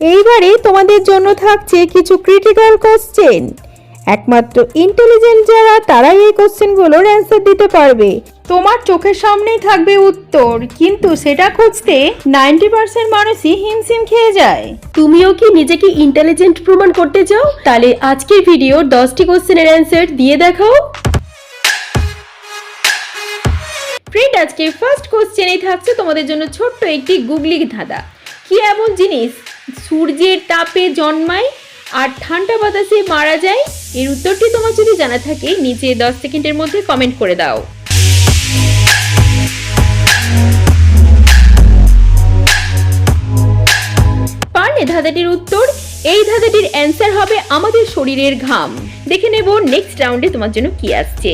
এইবারে তোমাদের জন্য থাকছে কিছু ক্রিটিক্যাল কোশ্চেন একমাত্র ইন্টেলিজেন্ট যারা, তারাই এই কোশ্চেনগুলোর অ্যান্সার দিতে পারবে। তোমার চোখের সামনেই থাকবে উত্তর, কিন্তু সেটা খুঁজতে নাইনটি পার্সেন্ট মানুষই হিমশিম খেয়ে যায়। তুমিও কি নিজেকে ইন্টেলিজেন্ট প্রমাণ করতে চাও? তাহলে আজকের ভিডিওর দশটি কোশ্চেনের অ্যান্সার দিয়ে দেখাও। ফ্রেন্ড আজকে ফার্স্ট কোশ্চেনেই থাকছে তোমাদের জন্য ছোট্ট একটি গুগলি ধাঁধা। কি এমন জিনিস সূর্যের তাপে জন্মায় আর ঠান্ডা বাতাসে মারা যায়। এর উত্তরটি তোমার যদি জানা থাকে, নিচে দশ সেকেন্ডের মধ্যে কমেন্ট করে দাও। পারলে ধাঁধাটির উত্তর, এই ধাঁধাটির অ্যান্সার হবে আমাদের শরীরের ঘাম। দেখে নেব নেক্সট রাউন্ডে তোমার জন্য কি আসছে।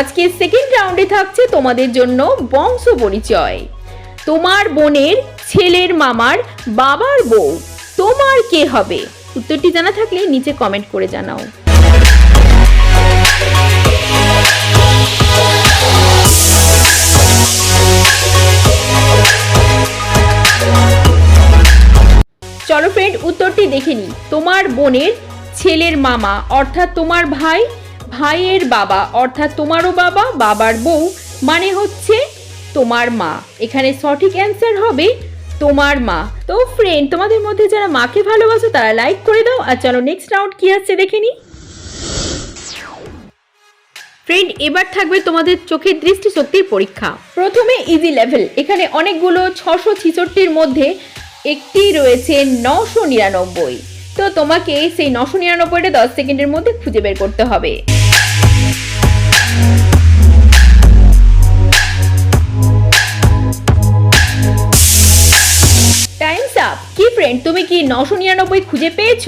আজকে সেকেন্ড রাউন্ডে থাকছে তোমাদের জন্য বংশ পরিচয় তোমার বোনের ছেলের মামার বাবার বউ। তোমার কে হবে? উত্তরটি জানা থাকলে নিচে কমেন্ট করে জানাও। চলো ফ্রেন্ড উত্তরটি দেখে নিই। তোমার বোনের ছেলের মামা, অর্থাৎ তোমার ভাই, ভাইয়ের বাবা, অর্থাৎ তোমারও বাবা, বাবার বউ মানে হচ্ছে তোমার মা। এখানে সঠিক অ্যান্সার হবে তোমার মা। তো ফ্রেন্ড তোমাদের মধ্যে যারা মাকে ভালোবাসো, তারা লাইক করে দাও। আর চলো নেক্সট রাউন্ড কি আসছে দেখে নিই ফ্রেন্ড এবার থাকবে তোমাদের চোখের দৃষ্টিশক্তির পরীক্ষা। প্রথমে ইজি লেভেল এখানে অনেকগুলো ছশো ছিষট্টির মধ্যে একটি রয়েছে নশো নিরানব্বই। তো তোমাকে সেই নশো নিরানব্বইটা দশ সেকেন্ডের মধ্যে খুঁজে বের করতে হবে। আপ কি ফ্রেন্ড তুমি কি নশো নিরানব্বই খুঁজে পেয়েছ?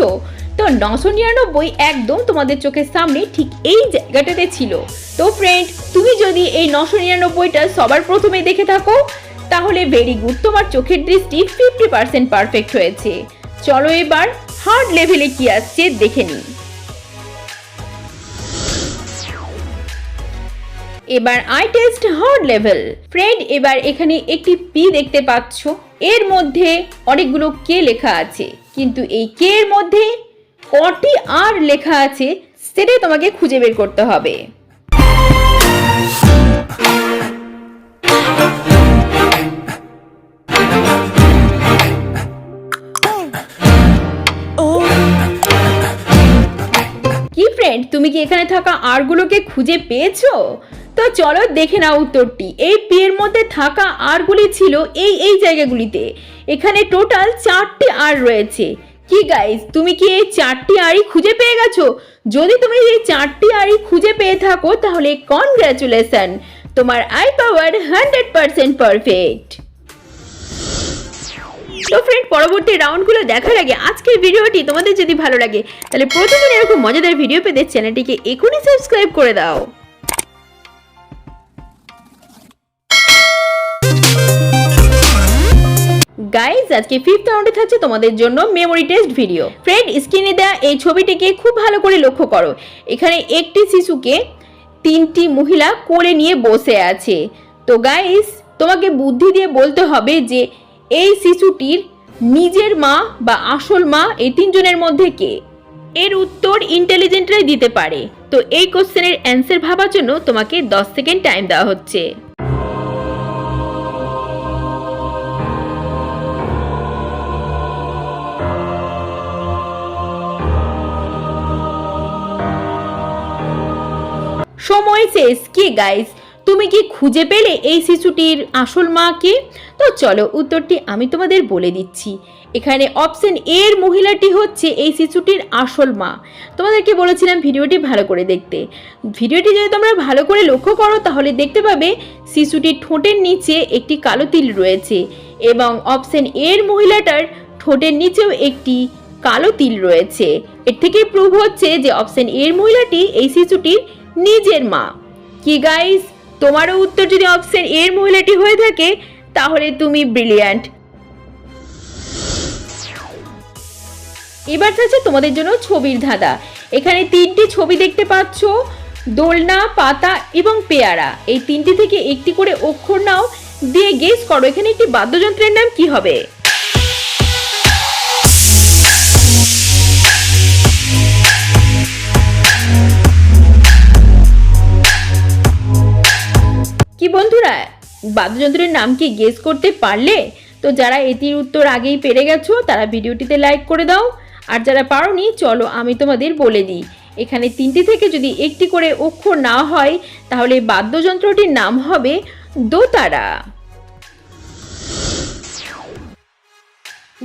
তো নশো নিরানব্বই একদম তোমাদের চোখের সামনে ঠিক এই জায়গাটাতে ছিল। তো ফ্রেন্ড তুমি যদি এই নশো নিরানব্বইটা সবার প্রথমে দেখে থাকো, তাহলে ভেরি গুড তোমার চোখের দৃষ্টি ফিফটি পার্সেন্ট পারফেক্ট হয়েছে। চলো এবার হার্ড লেভেলে কি আসছে দেখে নিই। এবার eye test hard level friend এবার এখানে একটি পি দেখতে পাচ্ছ। এর মধ্যে অনেকগুলো কে লেখা আছে। কিন্তু এই কে এর মধ্যে কটি আর লেখা আছে সেটাই তোমাকে খুঁজে বের করতে হবে। তুমি কি এখানে থাকা আরগুলোকে খুঁজে পেয়েছ? তো চলো দেখে নাও উত্তরটি। এই পি এর মধ্যে থাকা আরগুলি ছিল এই এই জায়গাগুলিতে। এখানে টোটাল চারটি আর রয়েছে। কি গাইস তুমি কি এই চারটি আরই খুঁজে পেয়ে গেছো? যদি তুমি এই চারটি আরই খুঁজে পেয়ে থাকো, তাহলে কনগ্রাচুলেশন তোমার eye power hundred percent perfect তো ফ্রেন্ড পরবর্তী রাউন্ডগুলো দেখার আগে আজকের ভিডিওটি তোমাদের যদি ভালো লাগে, তাহলে প্রতিদিন এরকম মজাদার ভিডিও পেতে চ্যানেলটিকে এখনই সাবস্ক্রাইব করে দাও। গাইজ আজকে ফিফথ রাউন্ডে থাকছে তোমাদের জন্য মেমোরি টেস্ট ভিডিও ফ্রেন্ড স্ক্রিনে দেওয়া এই ছবিটিকে খুব ভালো করে লক্ষ্য করো। এখানে একটি শিশুকে তিনটি মহিলা কোলে নিয়ে বসে আছে। তো গাইজ তোমাকে বুদ্ধি দিয়ে বলতে হবে যে এই শিশুটির নিজের মা বা আসল মা এই তিনজনের মধ্যে কে? এর উত্তর ইন্টেলিজেন্টরাই দিতে পারে। তো এই কোশ্চেনের অ্যান্সার ভাবার জন্য তোমাকে দশ সেকেন্ড টাইম দেওয়া হচ্ছে। সময় শেষ কে গাইস তুমি কি খুঁজে পেলে এই শিশুটির আসল মাকে? তো চলো উত্তরটি আমি তোমাদের বলে দিচ্ছি। এখানে অপশন এর মহিলাটি হচ্ছে এই শিশুটির আসল মা। তোমাদেরকে বলেছিলাম ভিডিওটি ভালো করে দেখতে। ভিডিওটি যদি তোমরা ভালো করে লক্ষ্য করো, তাহলে দেখতে পাবে শিশুটির ঠোঁটের নিচে একটি কালো তিল রয়েছে এবং অপশন এর মহিলাটার ঠোঁটের নিচেও একটি কালো তিল রয়েছে। এর থেকে প্রুভ হচ্ছে যে অপশন এর মহিলাটি এই শিশুটির নিজের মা। কি গাইস তোমারও উত্তর যদি অপশন এর মহিলাটি হয়ে থাকে, তাহলে তুমি ব্রিলিয়ান্ট এবার থাকছে তোমাদের জন্য ছবির ধাঁধা। এখানে তিনটি ছবি দেখতে পাচ্ছ, দোলনা, পাতা এবং পেয়ারা। এই তিনটি থেকে একটি করে অক্ষর নাও, দিয়ে গেস করো, এখানে একটি বাদ্যযন্ত্রের নাম কি হবে? বাদ্যযন্ত্রের নাম কি গেস করতে পারলে? তো যারা এটির উত্তর আগেই পেরে গেছো, তারা ভিডিওটিতে লাইক করে দাও। আর যারা পারোনি, চলো আমি তোমাদের বলে দিই। এখানে তিনটি থেকে যদি একটি করে অক্ষর না হয়, তাহলে বাদ্যযন্ত্রটির নাম হবে দোতারা।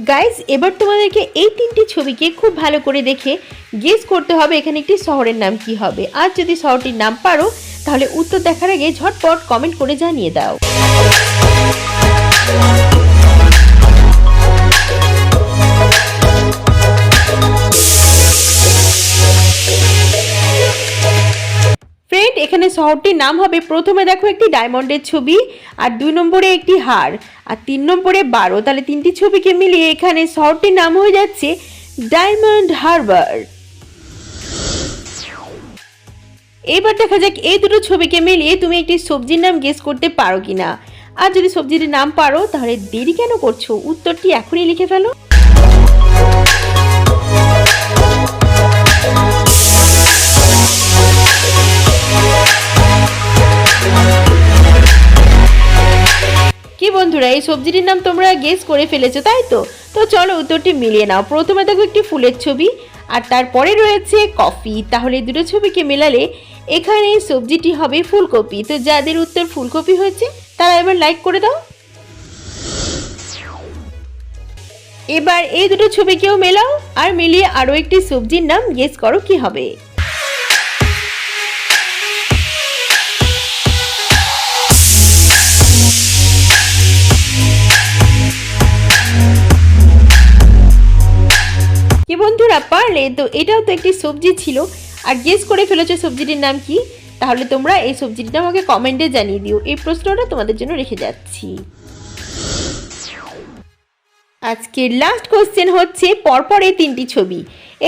গাইস এবার তোমাদেরকে এই তিনটি ছবিকে খুব ভালো করে দেখে গেস করতে হবে এখানে একটি শহরের নাম কি হবে। আর যদি শহরটির নাম পারো তাহলে উত্তর দেখার আগে ঝটপট কমেন্ট করে জানিয়ে দাও। ফ্রেন্ড এখানে শহরটির নাম হবে, প্রথমে দেখো একটি ডায়মন্ডের ছবি, আর দুই নম্বরে একটি হার, আর তিন নম্বরে বারো। তাহলে তিনটি ছবিকে মিলিয়ে এখানে শহরটির নাম হয়ে যাচ্ছে ডায়মন্ড হারবার। এবার দেখা যাক এই দুটো ছবিকে মিলিয়ে তুমি একটি সবজির নাম গেস করতে পারো কিনা। আর যদি সবজির নাম পারো, তাহলে দেরি কেন করছ? উত্তরটি এখনই লিখে ফেলো। এই সবজিটির নাম তোমরা গেস করে ফেলেছো, তাই তো? তো চলো উত্তরটি মিলিয়ে নাও। প্রথমে দেখো একটি ফুলের ছবি, আর তারপরে রয়েছে কফি। তাহলে দুটো ছবিকে মেলালে এখানে সবজিটি হবে ফুলকপি। তো যাদের উত্তর ফুলকপি হয়েছে, তারা এবার লাইক করে দাও। এবার এই দুটো ছবিকেও মেলাও, আর মিলিয়ে আরও একটি সবজির নাম গেস করো কি হবে। কি বন্ধুরা, পারলে তো এটাও তো একটি সবজি ছিল। আর গেস করে ফেলেছো সবজিটির নাম কি? তাহলে তোমরা এই সবজিটির নাম আমাকে কমেন্টে জানিয়ে দিও। এই প্রশ্নটা তোমাদের জন্য রেখে যাচ্ছি। আজকের লাস্ট কোশ্চেন হচ্ছে, পরপর এই তিনটি ছবি।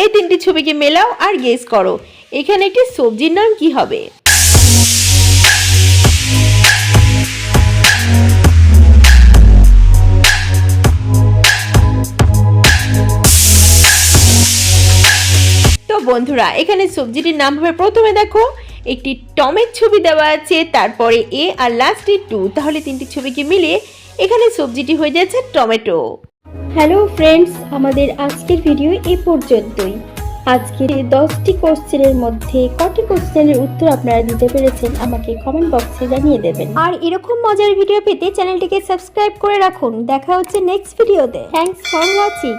এই তিনটি ছবিকে মেলাও আর গেস করো। এখানে একটি সবজির নাম কি হবে? বন্ধুরা এখানে সবজিটির নাম হবে প্রথমে দেখো একটি টমের ছবি দেওয়া আছে তারপরে এ আর লাস্টে টু। তাহলে তিনটি ছবিকে মিলে এখানে সবজিটি হয়ে যাচ্ছে টমেটো। হ্যালো ফ্রেন্ডস আমাদের আজকের ভিডিও এ পর্যন্তই। আজকের এই দশটি কোশ্চেনের মধ্যে কটি কোশ্চেনের উত্তর আপনারা দিতে পেরেছেন আমাকে কমেন্ট বক্সে জানিয়ে দেবেন। আর এরকম মজার ভিডিও পেতে চ্যানেলটিকে সাবস্ক্রাইব করে রাখুন। দেখা হচ্ছে নেক্সট ভিডিওতে থ্যাঙ্কস ফর ওয়াচিং